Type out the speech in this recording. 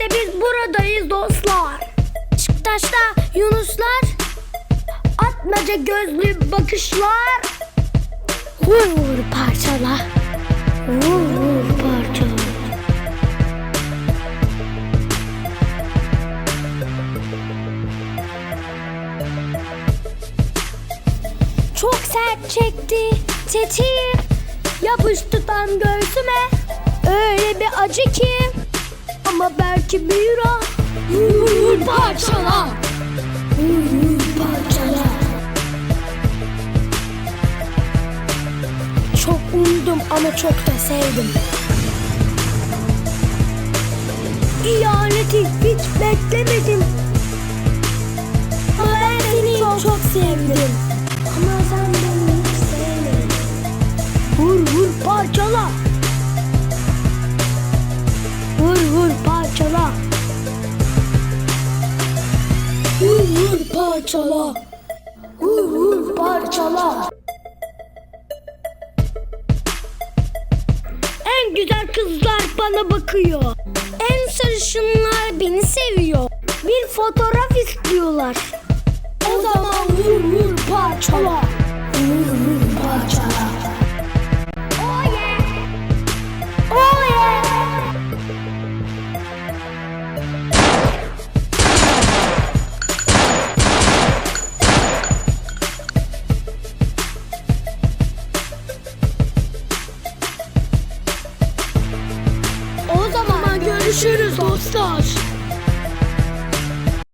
İşte biz buradayız dostlar. Beşiktaş'ta Yunuslar, atmaca gözlü bakışlar. Vur parçala, vur parçala. Çok sert çekti tetiği Yapıştı tam göğsüme Öyle bir acı ki Ama belki büyür ah Vur parçala. Vur parçala. Çok umdum ama çok da sevdim. İhaneti hiç beklemedim. Ama ben seni çok, çok sevdim Vur parçala. Vur vur parçala. En güzel kızlar bana bakıyor. En sarışınlar beni seviyor. Bir fotoğraf istiyorlar. O zaman vur vur parçala görüşürüz dostlar.